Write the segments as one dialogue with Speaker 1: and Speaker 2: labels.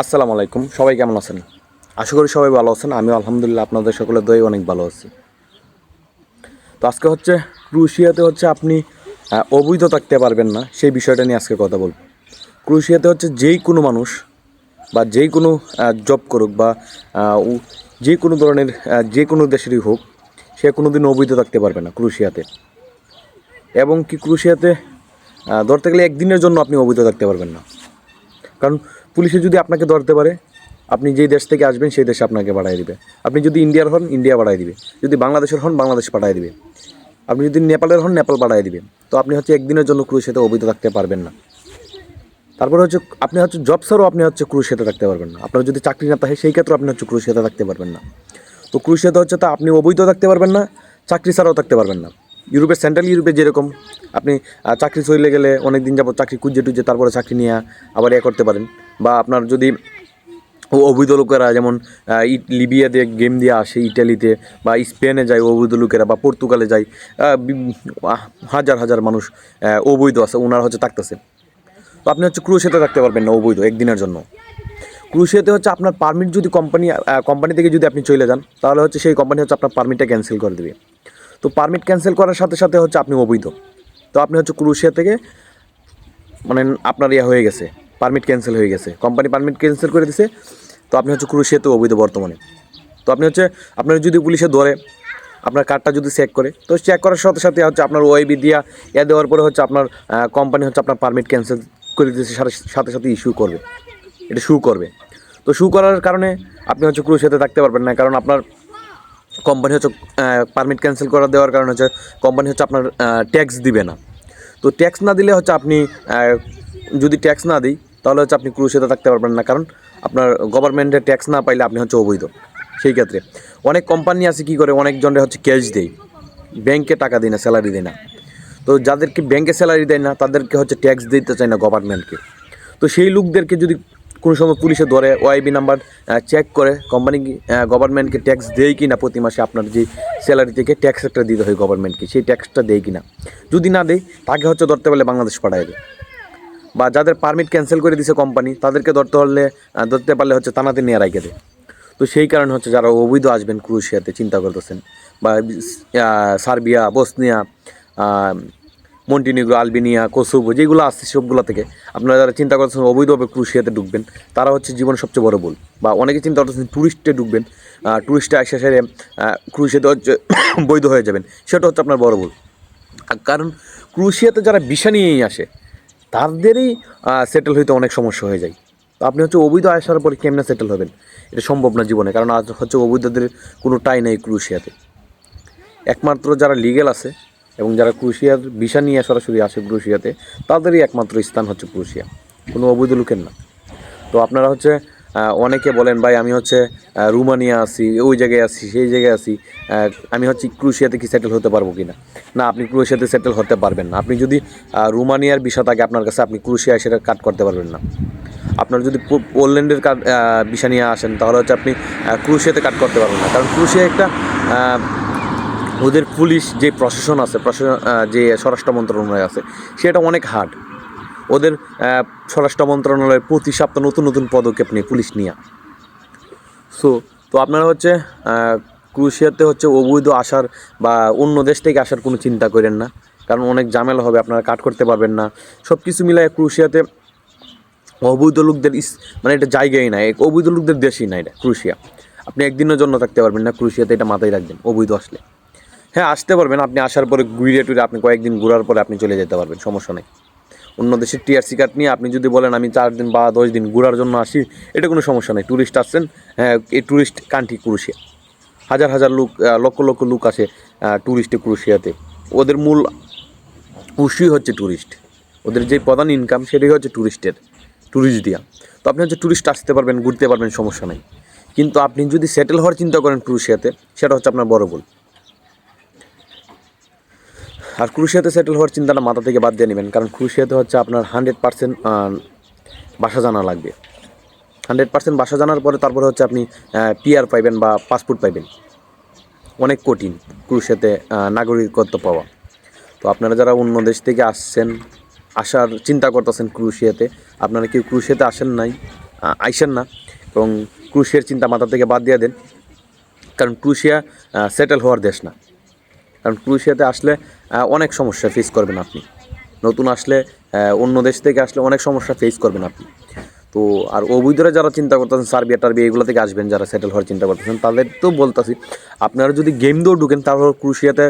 Speaker 1: আসসালামু আলাইকুম। সবাই কেমন আছেন? আশা করি সবাই ভালো আছেন। আমি আলহামদুলিল্লাহ আপনাদের সকলের দই অনেক ভালো আছি। তো আজকে হচ্ছে ক্রুশিয়াতে হচ্ছে আপনি অবৈধ থাকতে পারবেন না, সেই বিষয়টা নিয়ে আজকে কথা বলব। ক্রুশিয়াতে হচ্ছে যেই কোনো মানুষ বা যেই কোনো জব করুক বা যে কোনো ধরনের যে কোনো দেশেরই হোক, সে কোনো দিন অবৈধ থাকতে পারবে না ক্রুশিয়াতে এবং কি ক্রুশিয়াতে ধরতে গেলে একদিনের জন্য আপনি অবৈধ থাকতে পারবেন না। কারণ পুলিশে যদি আপনাকে ধরতে পারে, আপনি যেই দেশ থেকে আসবেন সেই দেশে আপনাকে পাঠিয়ে দিবে। আপনি যদি ইন্ডিয়ার হন, ইন্ডিয়া পাঠিয়ে দিবে। যদি বাংলাদেশের হন, বাংলাদেশ পাঠিয়ে দিবে। আপনি যদি নেপালের হন, নেপাল পাঠিয়ে দিবে। তো আপনি হচ্ছে একদিনের জন্য ক্রুশ ক্রুশেতে অবৈধ থাকতে পারবেন না। তারপরে হচ্ছে, আপনি হচ্ছে জব ছাড়াও আপনি হচ্ছে ক্রুশ ক্রুশেতে থাকতে পারবেন না। আপনার যদি চাকরি না থাকে, সেই ক্ষেত্রে আপনি হচ্ছে ক্রুশেতে থাকতে পারবেন না। তো ক্রুশেতে হচ্ছে তা আপনি অবৈধ থাকতে পারবেন না, চাকরি ছাড়াও থাকতে পারবেন না। ইউরোপে সেন্ট্রাল ইউরোপে যেরকম আপনি চাকরি চলে গেলে অনেক দিন যাবত চাকরি খুঁজে টুজে তারপরে চাকরি নিয়ে আবার এ করতে পারেন। বা আপনার যদি অবৈধ লোকেরা যেমন লিবিয়াতে গেম দিয়ে আসে ইটালিতে বা স্পেনে যায় অবৈধ লোকেরা বা পর্তুগালে যায় হাজার হাজার মানুষ অবৈধ আছে ওনারা হচ্ছে থাকতেছে। তো আপনি হচ্ছে ক্রুশেতে থাকতে পারবেন না অবৈধ একদিনের জন্য। ক্রুশিয়াতে হচ্ছে আপনার পারমিট যদি কোম্পানি কোম্পানি থেকে যদি আপনি চলে যান, তাহলে হচ্ছে সেই কোম্পানি হচ্ছে আপনার পারমিটটা ক্যান্সেল করে দেবে। তো পারমিট ক্যান্সেল করার সাথে সাথে হচ্ছে আপনি অবৈধ। তো আপনি হচ্ছে ক্রুশিয়া থেকে মানে আপনার ইয়ে হয়ে গেছে। পারমিট ক্যান্সেল হয়ে গেছে। কোম্পানি পারমিট ক্যান্সেল করে দিছে। তো আপনি হচ্ছে ক্রুশিয়াতে অবৈধ বর্তমানে। তো আপনি হচ্ছে, আপনার যদি পুলিশে ধরে, আপনার কার্ডটা যদি চেক করে, তো চেক করার সাথে সাথে হচ্ছে আপনার ওয়াইবি দিয়া ইয়া দেওয়ার পরে হচ্ছে আপনার কোম্পানি হচ্ছে আপনার পারমিট ক্যান্সেল করে দিতেছে, সাথে সাথে ইস্যু করবে। এটা শু করবে। তো শু করার কারণে আপনি হচ্ছে ক্রুশিয়াতে থাকতে পারবেন না, কারণ আপনার কোম্পানি হচ্ছে পারমিট ক্যান্সেল করা দেওয়ার কারণে হচ্ছে কোম্পানি হচ্ছে আপনার ট্যাক্স দিবে না। তো ট্যাক্স না দিলে হচ্ছে আপনি যদি ট্যাক্স না দিই তাহলে হচ্ছে আপনি ক্রুশিয়াতে থাকতে পারবেন না। কারণ আপনার গভর্নমেন্টের ট্যাক্স না পাইলে আপনি হচ্ছে অবৈধ। সেই ক্ষেত্রে অনেক কোম্পানি আছে কি করে, অনেকজনের হচ্ছে ক্যাশ দেয়। ব্যাংকে টাকা দেয় না স্যালারি দেয় না। তো যাদেরকে ব্যাংকে স্যালারি দেয় না, তাদেরকে হচ্ছে ট্যাক্স দিতে চায় না গভর্নমেন্টকে তো সেই লোকদেরকে যদি কোনো সময় পুলিশে ধরে ওআইবি নাম্বার চেক করে কোম্পানি গভর্নমেন্টকে ট্যাক্স দেয় কি না প্রতি মাসে আপনার যে স্যালারি থেকে ট্যাক্স একটা দিতে হয় গভর্নমেন্টকে সেই ট্যাক্সটা দেয় কি না যদি না দেয়, তাকে হচ্ছে ধরতে পারলে বাংলাদেশ পাঠায় দেয়। বা যাদের পারমিট ক্যান্সেল করে দিছে কোম্পানি তাদেরকে ধরতে হলে ধরতে পারলে হচ্ছে তানাতে নিয়ে রাখে দেয়। তো সেই কারণে হচ্ছে যারা অবৈধ আসবেন ক্রুশিয়াতে চিন্তা করতেছেন। বা Serbia, Bosnia Montenegro Albania, Kosovo যেগুলো আসছে সবগুলো থেকে, আপনারা যারা চিন্তা করতেছেন অবৈধভাবে ক্রুশিয়াতে ঢুকবেন, তারা হচ্ছে জীবনের সবচেয়ে বড় ভুল। বা অনেকে চিন্তা করতেছেন ট্যুরিস্টে ঢুকবেন ট্যুরিস্টে আসে সেরে ক্রুশিয়াতে হচ্ছে বৈধ হয়ে যাবেন, সেটা হচ্ছে আপনার বড় ভুল। কারণ ক্রুশিয়াতে যারা ভিসা নিয়েই আসে তাদেরই সেটেল হইতে অনেক সমস্যা হয়ে যায়। তো আপনি হচ্ছে অবৈধ আসার পরে কেমনে সেটেল হবেন? এটা সম্ভব না জীবনে, কারণ আজ হচ্ছে অবৈধদের কোনো টাই নেই ক্রুশিয়াতে একমাত্র যারা লিগেল আছে এবং যারা ক্রুশিয়ার ভিসা নিয়ে সরাসরি আসে ক্রুশিয়াতে তাদেরই একমাত্র স্থান হচ্ছে ক্রুশিয়া কোনো অবৈধ লোকের না। তো আপনারা হচ্ছে অনেকে বলেন, ভাই, আমি হচ্ছে রুমানিয়া আছি, ওই জায়গায় আছি, সেই জায়গায় আছি আমি হচ্ছে ক্রুশিয়াতে কি সেটেল হতে পারব কি না না আপনি ক্রুশিয়াতে সেটেল হতে পারবেন না। আপনি যদি রুমানিয়ার বিষয় থাকে আপনার কাছে, আপনি ক্রুশিয়া সেটা কাট করতে পারবেন না। আপনার যদি পোল্যান্ডের কার্ড বিষয় নিয়ে আসেন, তাহলে হচ্ছে আপনি ক্রুশিয়াতে কাট করতে পারবেন না। কারণ ক্রুশিয়া একটা ওদের পুলিশ যে প্রশাসন আছে, প্রশাসন যে স্বরাষ্ট্র মন্ত্রণালয় আছে, সেটা অনেক হার্ড ওদের স্বরাষ্ট্র মন্ত্রণালয়ের প্রতি সপ্তাহ নতুন নতুন পদক্ষেপ নিয়ে পুলিশ নিয়ে। সো তো আপনারা হচ্ছে ক্রুশিয়াতে হচ্ছে অবৈধ আসার বা অন্য দেশ থেকে আসার কোনো চিন্তা করেন না। কারণ অনেক ঝামেলা হবে, আপনারা কাট করতে পারবেন না। সব কিছু মিলায় ক্রুশিয়াতে অবৈধ লোকদের মানে এটা জায়গাই নাই অবৈধ লোকদের দেশই না এটা ক্রুশিয়া আপনি একদিনের জন্য থাকতে পারবেন না ক্রুশিয়াতে এটা মাথায় রাখবেন, অবৈধ আসলে। হ্যাঁ আসতে পারবেন, আপনি আসার পরে ঘুরে টুরে আপনি কয়েকদিন ঘোরার পরে আপনি চলে যেতে পারবেন, সমস্যা নেই। অন্য দেশের টিআরসি কার্ড নিয়ে আপনি যদি বলেন আমি চার দিন বা দশ দিন ঘোরার জন্য আসি, এটা কোনো সমস্যা নেই। ট্যুরিস্ট আসছেন হ্যাঁ এই ট্যুরিস্ট কান্ট্রি ক্রুশিয়া হাজার হাজার লোক লক্ষ লক্ষ লোক আসে ট্যুরিস্টে ক্রুশিয়াতে ওদের মূল উৎসই হচ্ছে ট্যুরিস্ট ওদের যে প্রধান ইনকাম সেটাই হচ্ছে ট্যুরিস্টের ট্যুরিস্ট দিয়া। তো আপনি হচ্ছে ট্যুরিস্ট আসতে পারবেন, ঘুরতে পারবেন, সমস্যা নেই। কিন্তু আপনি যদি সেটেল হওয়ার চিন্তা করেন ক্রুশিয়াতে সেটা হচ্ছে আপনার বড় ভুল। আর ক্রুশিয়াতে সেটেল হওয়ার চিন্তাটা মাথা থেকে বাদ দিয়ে নেবেন, কারণ ক্রুশিয়াতে হচ্ছে আপনার হান্ড্রেড পার্সেন্ট বাসা জানা লাগবে। হান্ড্রেড পার্সেন্ট বাসা জানার পরে তারপরে হচ্ছে আপনি পিআর পাইবেন বা পাসপোর্ট পাইবেন। অনেক কঠিন ক্রুশিয়াতে নাগরিকত্ব পাওয়া। তো আপনারা যারা অন্য দেশ থেকে আসছেন, আসার চিন্তা করতেছেন ক্রুশিয়াতে, আপনারা কেউ ক্রুশিয়াতে আসেন নাই আইসেন না, এবং ক্রুশিয়ার চিন্তা মাথা থেকে বাদ দিয়ে দেন। কারণ ক্রুশিয়া সেটেল হওয়ার দেশ না। কারণ ক্রুশিয়াতে আসলে অনেক সমস্যা ফেস করবেন আপনি। নতুন আসলে অন্য দেশ থেকে আসলে অনেক সমস্যা ফেস করবেন আপনি। তো, আর অবৈধরা যারা চিন্তা করতেছেন, সার্বিয়া টার্বিয়া, এগুলো থেকে আসবেন যারা সেটেল হওয়ার চিন্তা করতেছেন, তাদের তো বলতেছি, আপনারা যদি গেম দিয়েও ঢুকেন, তাহলে ক্রুশিয়াতে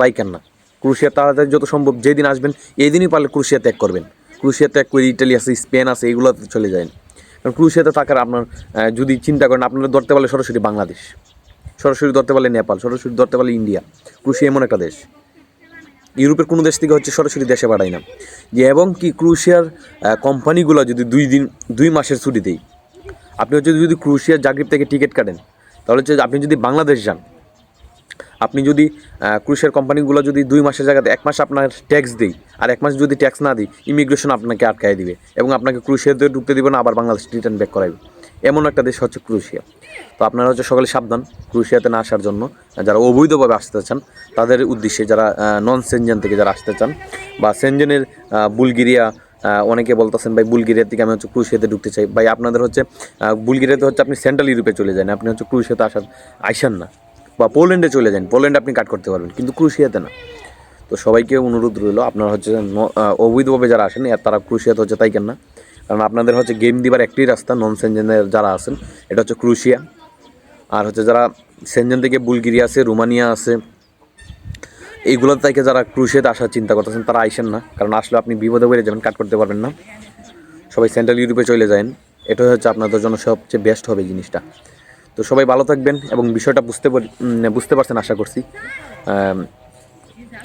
Speaker 1: পাইকেন না। ক্রুশিয়া তাড়াতাড়ি যত সম্ভব, যেদিন আসবেন এই দিনই পারলে ক্রুশিয়া ত্যাগ করবেন। ক্রুশিয়া ত্যাগ করে ইটালি আছে, স্পেন আছে, এগুলোতে চলে যায় কারণ ক্রুশিয়াতে থাকার আপনার যদি চিন্তা করেন, আপনারা ধরতে পারলে সরাসরি বাংলাদেশ। সরাসরি ধরতে পারলে নেপাল, সরাসরি ধরতে পারলে ইন্ডিয়া। ক্রুশিয়া এমন একটা দেশ। ইউরোপের কোনো দেশ থেকে হচ্ছে সরাসরি দেশে পাঠায় না। যে এবং কি ক্রুশিয়ার কোম্পানিগুলো যদি দুই দিন, দুই মাসের ছুটি দেয়। আপনি হচ্ছে যদি ক্রুশিয়ার জাগরিব থেকে টিকিট কাটেন, তাহলে হচ্ছে আপনি যদি বাংলাদেশ যান, আপনি যদি ক্রুশিয়ার কোম্পানিগুলো যদি দুই মাসের জায়গাতে এক মাস আপনার ট্যাক্স দিই আর এক মাস যদি ট্যাক্স না দিই ইমিগ্রেশন আপনাকে আটকায় দিবে এবং আপনাকে ক্রুশিয়াতে ঢুকতে দিবে না, আবার বাংলাদেশ রিটার্ন ব্যাক করাবে এমন একটা দেশ হচ্ছে ক্রুশিয়া। তো আপনারা হচ্ছে সকালে সাবধান ক্রুশিয়াতে না আসার জন্য। যারা অবৈধভাবে আসতে চান, তাদের উদ্দেশ্যে যারা নন সেনজেন থেকে যারা আসতে চান বা সেনজেনের বুলগেরিয়া অনেকে বলতেছেন, ভাই, বুলগেরিয়ার থেকে আমি হচ্ছে ক্রুশিয়াতে ঢুকতে চাই। ভাই, আপনাদের হচ্ছে বুলগেরিয়াতে হচ্ছে আপনি সেন্ট্রাল ইউরোপে চলে যান। আপনি হচ্ছে ক্রুশিয়াতে আসার, আইসান না বা পোল্যান্ডে চলে যান। পোল্যান্ডে আপনি কাট করতে পারবেন, কিন্তু ক্রুশিয়াতে না। তো সবাইকে অনুরোধ রইল, আপনারা হচ্ছে অবৈধভাবে যারা আসেন তারা ক্রুশিয়াতে হচ্ছে তাই কেন না? কারণ আপনাদের হচ্ছে গেম দিবার একটাই রাস্তা নন সেনজেনের যারা আছেন, এটা হচ্ছে ক্রুশিয়া আর হচ্ছে যারা সেনজেন থেকে বুলগেরিয়া আছে রোমানিয়া আছে, এইগুলো থেকে যারা ক্রুশিয়াতে আসার চিন্তা করতেছেন, তারা আইসেন না। কারণ আসলে আপনি বিপদে বেড়ে যাবেন কাট করতে পারবেন না। সবাই সেন্ট্রাল ইউরোপে চলে যান এটাই হচ্ছে আপনাদের জন্য সবচেয়ে বেস্ট হবে জিনিসটা। তো সবাই ভালো থাকবেন এবং বিষয়টা বুঝতে বুঝতে পারছেন আশা করছি।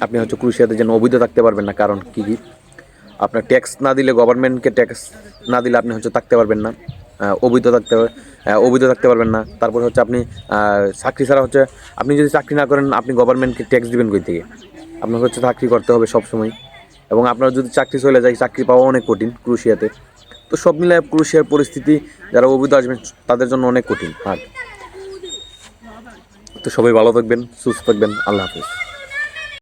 Speaker 1: আপনি হচ্ছে ক্রুশিয়াতে যেন অবৈধ থাকতে পারবেন না, কারণ কী কী? আপনার ট্যাক্স না দিলে গভর্নমেন্টকে ট্যাক্স না দিলে আপনি হচ্ছে থাকতে পারবেন না। অবৈধ থাকতে অবৈধ থাকতে পারবেন না। তারপর হচ্ছে আপনি চাকরি ছাড়া হচ্ছে, আপনি যদি চাকরি না করেন, আপনি গভর্নমেন্টকে ট্যাক্স দিবেন কই থেকে? আপনার হচ্ছে চাকরি করতে হবে সব সময় এবং আপনার যদি চাকরি চলে যায়, চাকরি পাওয়া অনেক কঠিন ক্রুশিয়াতে। তো সব মিলে ক্রুশিয়ার পরিস্থিতি, যারা অবৈধ আসবেন, তাদের জন্য অনেক কঠিন। হার্ড তো সবাই ভালো থাকবেন, সুস্থ থাকবেন। আল্লাহ হাফিজ।